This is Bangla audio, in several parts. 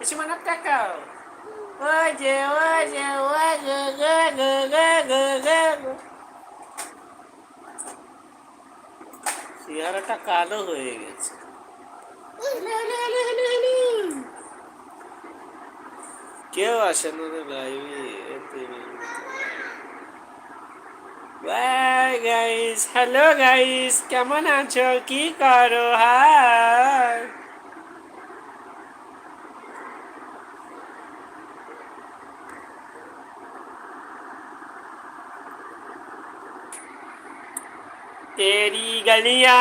বেশি মানে কাকাও ওই যে ওই যে ওই গে গে গে গে গে গে। চেহারাটা কালো হয়ে গেছে। কেউ আসে না লাইভে বাই গাইস হ্যালো গাইস কেমন আছো? কি করো? হাই तेरी गलिया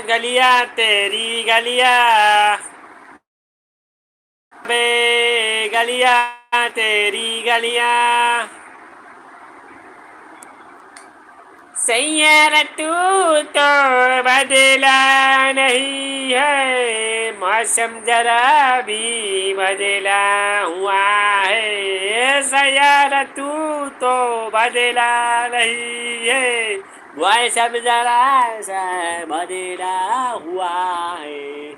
गलिया तेरी गलिया। बे, गलियाँ तेरी गलिया। सैयारा तू तो बदला नहीं है, मौसम जरा भी बदला हुआ है। सैयारा तू तो बदला नहीं है मौसम जरा सा बदला हुआ है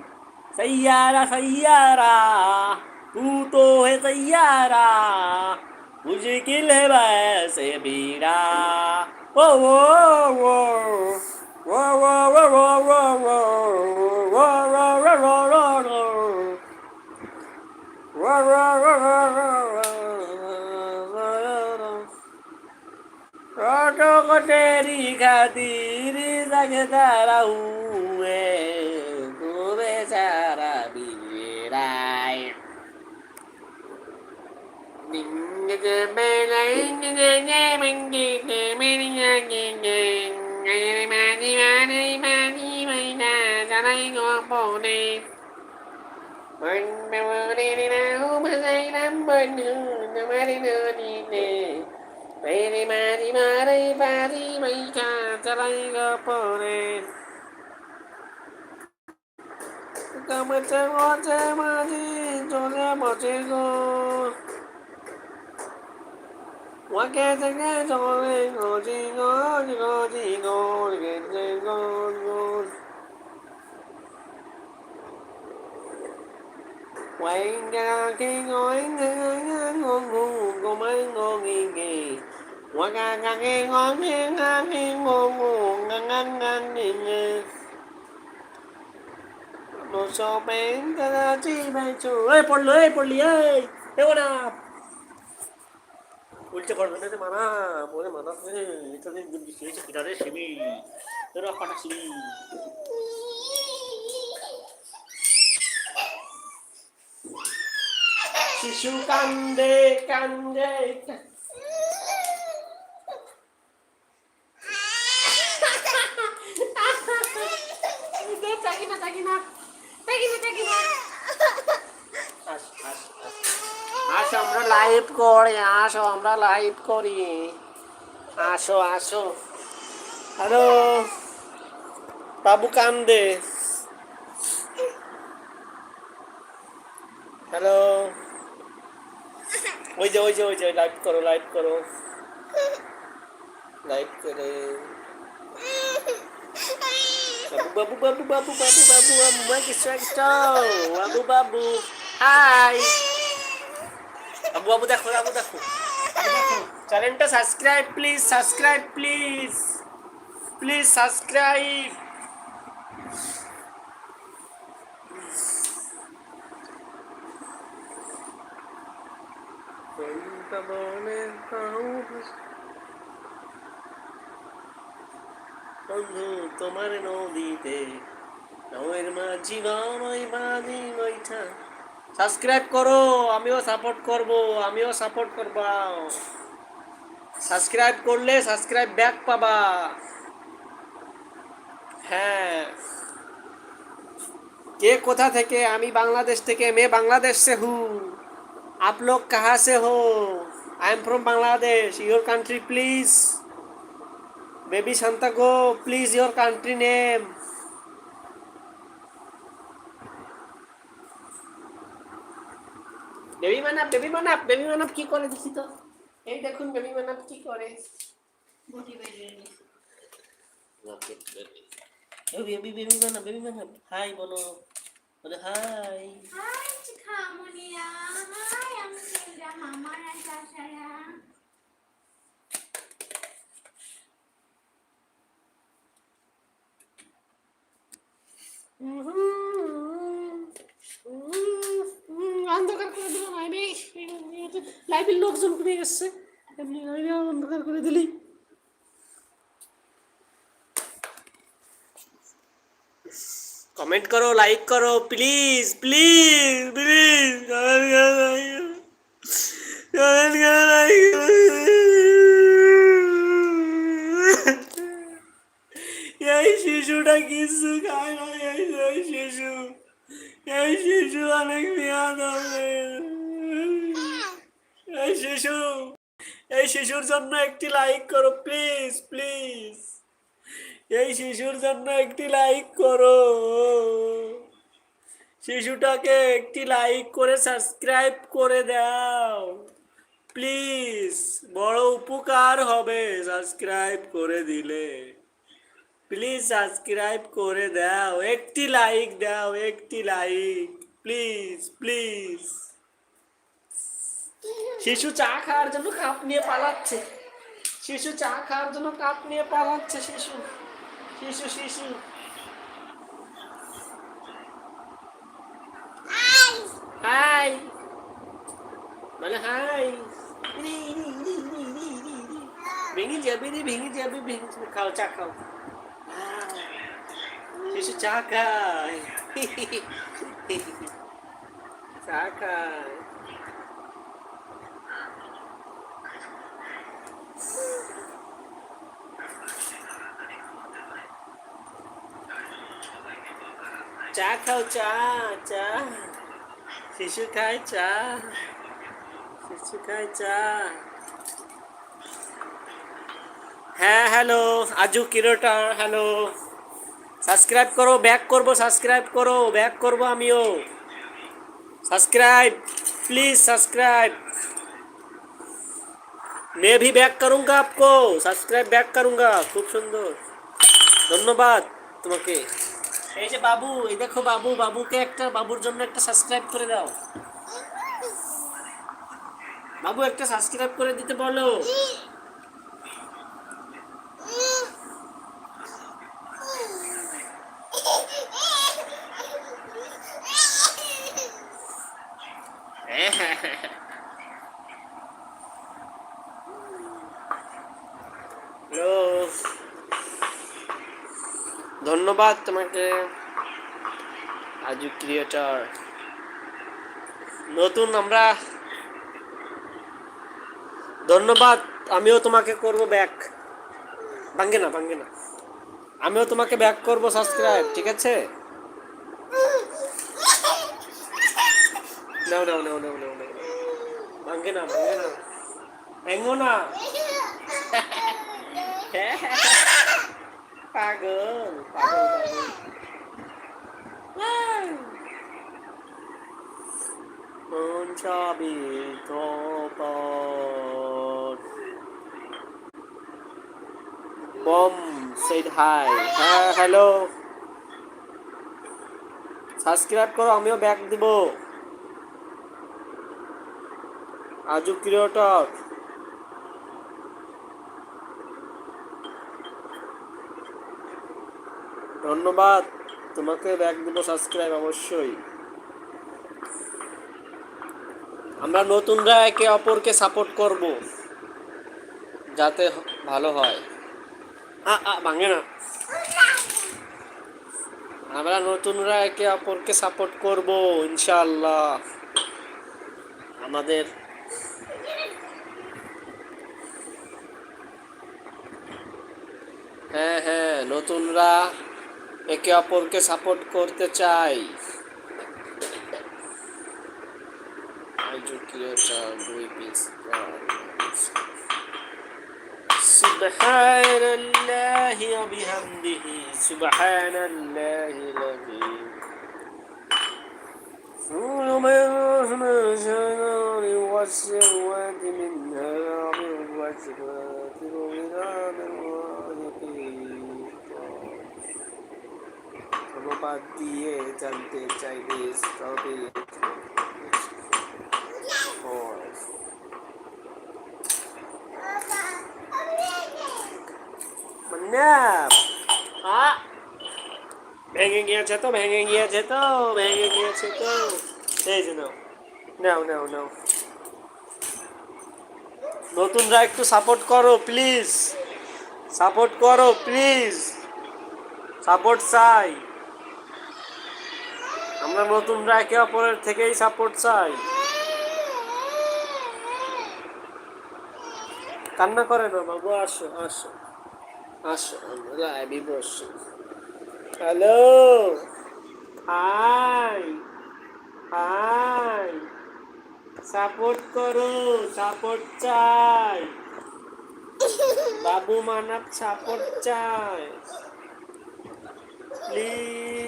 सैयारा सैयारा तू तो है सैयारा मुश्किल है वैसे बीड़ा ओ वो वो वो वो वो वो वो वो वो वो वो वो वो वो वो वो वो ছোট কটেরি খাতির তাকে তারা হুয়ে তোরে সারা বিরায় Thank you. Peri mari mari pari mai cha charai ga pore. Kamacha hoche mari chole moche go. Wake tenge chole go ji go ji go ji go ge ji go go. Wayne ga king oin ga ga งางางเงงงงางงงงางางงางเงโลโซเป็นกระจีไปจูเอ้ยปนเลยปนเลยเอวนา উল্টে করবে না রে মানা বলে মানা রে এটা দিন দিন শিখেছে কিনা রে শিবি তোরা পাঠাচ্ছি শিশু কান্দে কান্দে আস আসো আমরা লাইভ করি, আসো, আমরা লাইভ করি। আসো আসো। হ্যালো বাবু কান্দে। হ্যালো ওই যে ওই যে ওই যে লাইভ করো লাইভ করো। লাইভ করে। Babu babu babu babu babu babu mwagi swag to. Babu babu. Hi Abu Abu দেখো আবু দেখো চ্যানেলটা subscribe please subscribe please please subscribe Come on and বন্ধু তোমার নদীতে নৌয়ের মাঝি গামাই বাঁধি বৈঠা সাবস্ক্রাইব করো আমিও সাপোর্ট করব আমিও সাপোর্ট করব সাবস্ক্রাইব করলে সাবস্ক্রাইব ব্যাক পাবা হ্যাঁ কে কোথা থেকে আমি বাংলাদেশ থেকে मैं बांग्लादेश से हूँ आप लोग कहाँ से हो I am from Bangladesh your country please Baby Santago, please your country name baby মানাপ baby মানাপ বেবি মানাপ কি করে দেখি তো? এই দেখুন বেবি মানাপ কি করে? Baby baby baby hi hi hi hi অন্ধকার করে দিলাম আমি লাইভের লোকজন কমে গেছে এমনি আমি অন্ধকার করে দিলি কমেন্ট করো লাইক করো প্লিজ প্লিজ প্লিজ কমেন্ট করো লাইক এই শিশুটা কিছু খায় না এই শিশু এই শিশু অনেক মেয়াদ এই শিশু এই শিশুর জন্য একটি লাইক করো প্লিজ প্লিজ এই শিশুর জন্য একটি লাইক করো শিশুটাকে একটি লাইক করে সাবস্ক্রাইব করে দাও প্লিজ বড় উপকার হবে সাবস্ক্রাইব করে দিলে। প্লিজ সাবস্ক্রাইব করে দাও। একটি লাইক দাও, একটি লাইক প্লিজ প্লিজ শিশু চা খাওয়ার জন্য কাপ নিয়ে পালাচ্ছে। শিশু চা খাওয়ার জন্য কাপ নিয়ে পালাচ্ছে শিশু। শিশু শিশু। হাই মানে হাই ভেঙে যাবে রে, ভেঙে যাবে, ভেঙে খাও, চা খাও। শিশু চা খায় চা খায় চা খাও চা চা শিশু খায় চা শিশু খায় চা হ্যাঁ হ্যালো আজু কিরোটার হ্যালো সাবস্ক্রাইব করো ব্যাক করবো সাবস্ক্রাইব করো ব্যাক করবো আমিও सब्सक्राइब प्लीज सब्सक्राइब मैं भी बैक करूंगा आपको सब्सक्राइब बैक करूंगा খুব সুন্দর ধন্যবাদ তোমাকে এই যে বাবু এই দেখো বাবু বাবুকে একটা বাবুর জন্য একটা সাবস্ক্রাইব করে দাও বাবু একটা সাবস্ক্রাইব করে দিতে বলো ধন্যবাদ তোমাকে। আজু ক্রিয়েটার নতুন আমরা। ধন্যবাদ, আমিও তোমাকে করব ব্যাক ভাঙ্গে না ভাঙ্গে না। আমিও তোমাকে ব্যাক করব সাবস্ক্রাইব ঠিক আছে? নাও নাও নাও নাও নাও নাও ভাঙ্গে না ভাঙ্গে না। ভেঙ্গো না। পাগল পাগল পাগল মন চাবি বম সেড হাই হ্যাঁ হ্যালো সাবস্ক্রাইব করো আমিও ব্যাক দিব আজু ক্রিয়েটর ধন্যবাদ। তোমাকে ব্যাক দিব সাবস্ক্রাইব অবশ্যই। আমরা নতুনরা একে অপরকে সাপোর্ট করব, যাতে ভালো হয়। আ আ, ভাঙে না। আমরা নতুনরা একে অপরকে সাপোর্ট করব, ইনশাআল্লাহ। আমাদের হ্যাঁ হ্যাঁ নতুনরা একে অপরকে সাপোর্ট করতে চাই দুই পিস سبحان الله وبحمده سبحان الله العظيم كل من شرار والسواد منها والسواد من ধন্যবাদ দিয়ে জানতে চাইলে Manap. Ha? ভেঙে গিয়েছে তো, ভেঙে গিয়েছে তো, ভেঙে গিয়েছে তো এই যে নাও নাও নাও নাও নতুনরা একটু সাপোর্ট করো প্লিজ সাপোর্ট করো প্লিজ সাপোর্ট চাই আমরা নতুনরা একে অপরের থেকেই সাপোর্ট চাই। কান্না করে না বাবু, আসো আসো। আসো লাইভে বসো। হ্যালো হাই হাই সাপোর্ট করো সাপোর্ট চাই। বাবু মানব সাপোর্ট চাই প্লিজ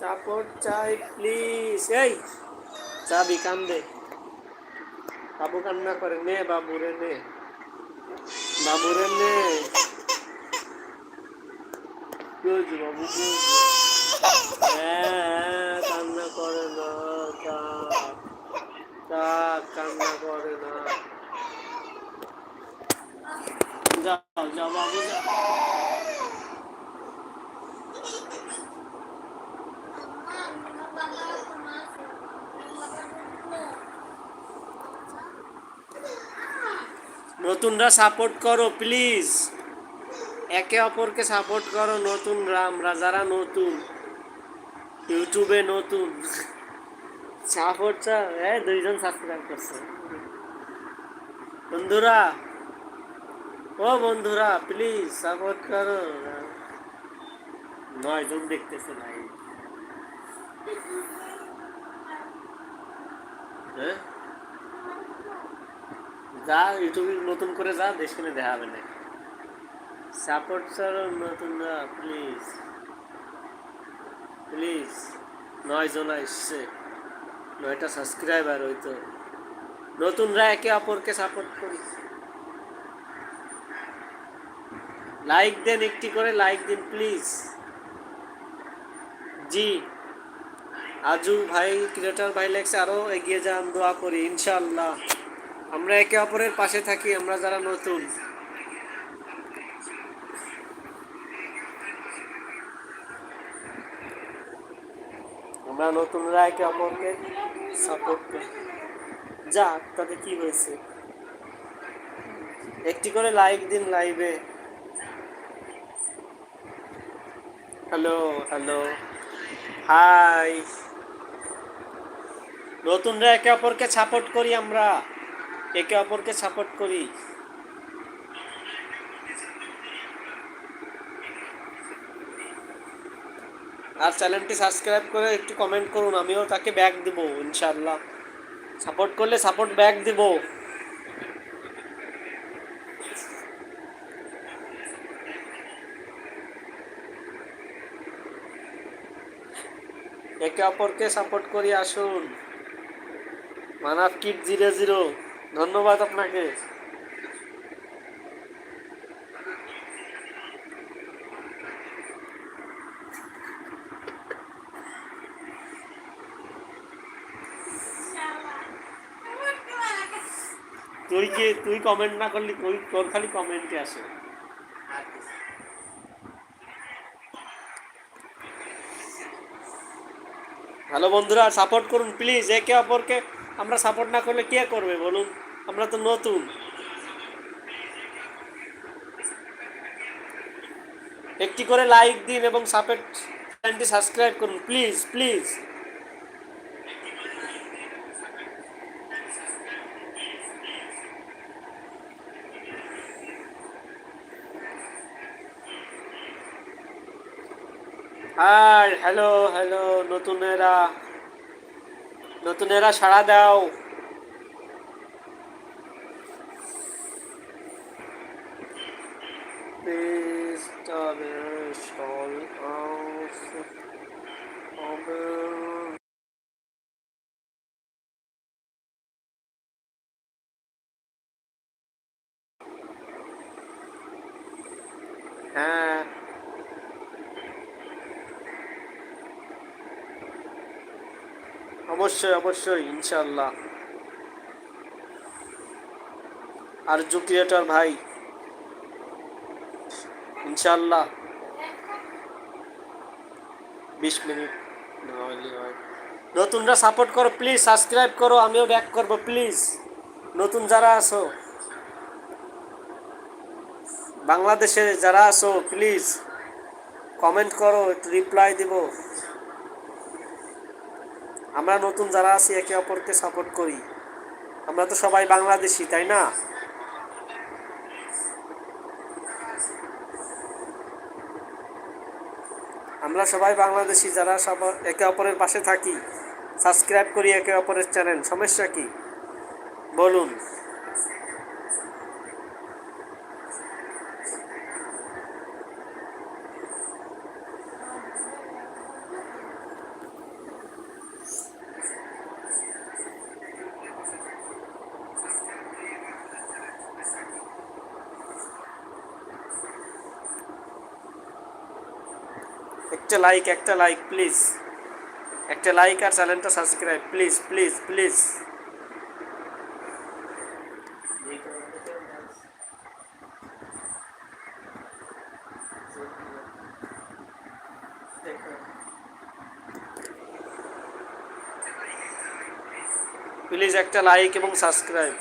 সাপোর্ট চাই প্লিজ এই চাবি কান্দে। বাবু কান্না করে নে বাবু রে নে। বাবু রে নে। কি বাবু? হ্যাঁ, কান্না করে না থাক কান্না করে না। যাও যাও বাবু যাও। নতুনরা সাপোর্ট করো প্লিজ একে অপরকে সাপোর্ট করো, নতুনরা, আমরা যারা নতুন। ইউটিউবে নতুন। সাপোর্ট চাও? হ্যাঁ দুইজন সাবস্ক্রাইব করছে। বন্ধুরা, ও বন্ধুরা প্লিজ সাপোর্ট করো। নয় জন দেখতেছে ভাই হ্যাঁ? যা ইউটিউবে নতুন করে যা, দেশখানে দেখা হবে না। সাপোর্ট করো নতুনরা প্লিজ প্লিজ নয় জন এসছে নয়টা সাবস্ক্রাইবার হইতো নতুনরা একে অপরকে সাপোর্ট করি লাইক দেন একটি করে লাইক দিন প্লিজ জি। আজু ভাই ক্রিয়েটার ভাই লেগছে আরও এগিয়ে যান, দোয়া করি, ইনশাআল্লাহ। আমরা একে অপরের পাশে থাকি, আমরা যারা নতুন। আমরা নতুনরা একে অপরকে সাপোর্ট করি। যাক তাতে কি হয়েছে? একটি করে লাইক দিন লাইভে হ্যালো হ্যালো হাই নতুনরা একে অপরকে সাপোর্ট করি আমরা। একে অপরকে সাপোর্ট করি। আর চ্যানেলটি সাবস্ক্রাইব করে একটু কমেন্ট করুন, আমিও তাকে ব্যাক দেব, ইনশাআল্লাহ। সাপোর্ট করলে সাপোর্ট ব্যাক দেব। একে অপরকে সাপোর্ট করি, আসুন। মানাব কিট জিরো জিরো ধন্যবাদ আপনাকে। তুই কি, তুই কমেন্ট না করলি, তুই, তোর খালি কমেন্টে আসে। হ্যালো বন্ধুরা সাপোর্ট করুন প্লিজ একে অপরকে। আমরা সাপোর্ট না করলে কে করবে বলুন? আমরা তো নতুন। একটি করে লাইক দিন এবং সাপোর্ট চ্যানেলটি সাবস্ক্রাইব করুন। Please please hi hello hello নতুনেরা। নতুনেরা সাড়া দাও Please tell shall also অবশ্যই অবশ্যই ইনশাল্লাহ আর জু ক্রিয়েটর ভাই ইনশাল্লাহ বিশ মিনিট নতুনরা সাপোর্ট করো, প্লিজ, সাবস্ক্রাইব করো, আমিও ব্যাক করব, প্লিজ। নতুন যারা আছো, বাংলাদেশে যারা আছো, প্লিজ কমেন্ট করো, একটু রিপ্লাই দিব। আমরা নতুন যারা আছি, একে অপরকে সাপোর্ট করি। আমরা তো সবাই বাংলাদেশি, তাই না? আমরা সবাই বাংলাদেশি, যারা সব একে অপরের পাশে থাকি। সাবস্ক্রাইব করি একে অপরের চ্যানেল সমস্যা কি? বলুন একটা লাইক একটা লাইক প্লিজ একটা লাইক আর চ্যানেলটা subscribe please please please please একটা লাইক এবং সাবস্ক্রাইব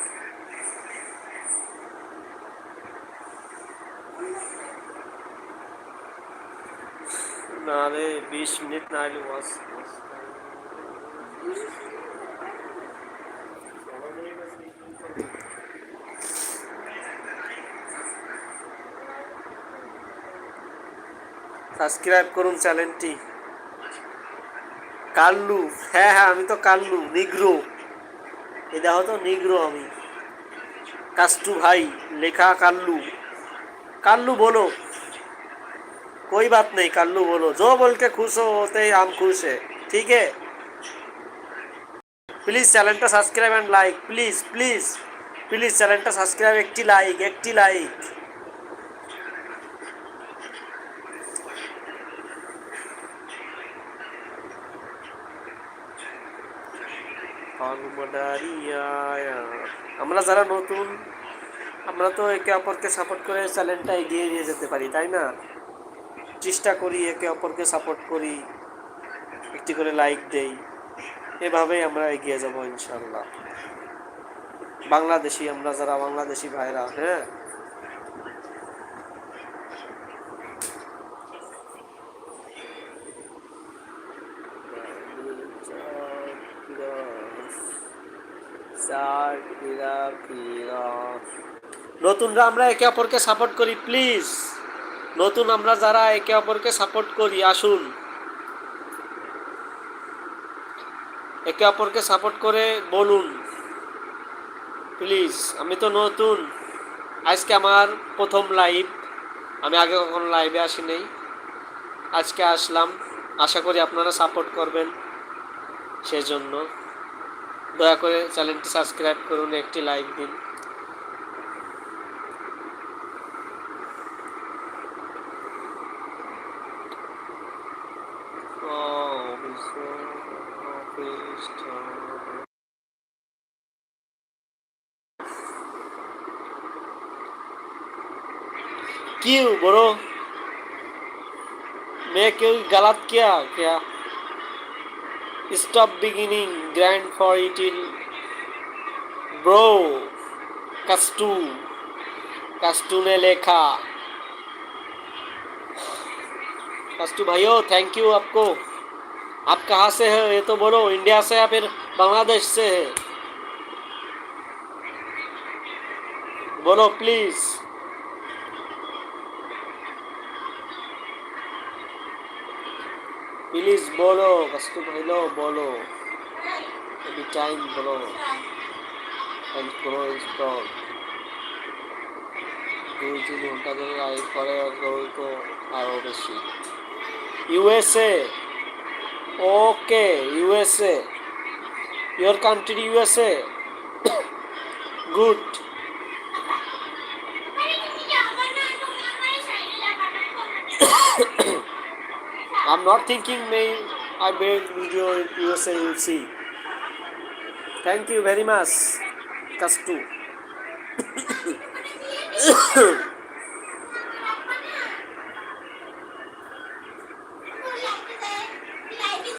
নাহলে বিশ মিনিট না হলে ওয়াশ। সাবস্ক্রাইব করুন চ্যানেলটি। কাল্লু হ্যাঁ হ্যাঁ আমি তো কাল্লু, নিগ্রো। এই দেখো তো, নিগ্রো আমি। কাস্টু ভাই, লেখা কাল্লু। কাল্লু বলো। कोई बात नहीं कल्लू बोलो जो बोल के खुश हो होते ही हम खुश है ठीक है প্লিজ চ্যানেলটা subscribe and like please please please চ্যানেলটা সাবস্ক্রাইব একটি লাইক একটি লাইক আমরা যারা নতুন আমরা তো একে অপরকে সাপোর্ট করে চ্যানেলটা এগিয়ে নিয়ে যেতে পারি তাই না চেষ্টা করি একে অপরকে সাপোর্ট করি, একটি করে লাইক দেই, এভাবেই আমরা এগিয়ে যাব ইনশাল্লাহ বাংলাদেশি আমরা যারা বাংলাদেশি ভাইরা হ্যাঁ? নতুনরা আমরা একে অপরকে সাপোর্ট করি প্লিজ নতুন আমরা যারা একে অপরকে সাপোর্ট করি, আসুন। একে অপরকে সাপোর্ট করে বলুন। প্লিজ আমি তো নতুন। আজকে আমার প্রথম লাইভ আমি আগে কখনো লাইভে আসি নাই আজকে আসলাম। আশা করি আপনারা সাপোর্ট করবেন সেজন্য। দয়া করে চ্যানেলটি সাবস্ক্রাইব করুন, একটি লাইক দিন। क्यों मैं क्यों गलत किया? क्या? Stop beginning grand for it in bro कस्टू कस्टू ने लिखा। कस्टू भाइयों थैंक यू आपको। आप कहाँ से है ये तो बोलो इंडिया से या फिर बांग्लादेश से है बोलो प्लीज প্লিজ বলো কষ্ট হইলো বলো এনি টাইম বলো অ্যান্ড কোনো স্টক দুই তিন ঘন্টা ধরে লাইভ করে তো আরও বেশি USA Okay USA your country USA good I'm not thinking may I make video in USA you'll see. Thank you very much, Kastu.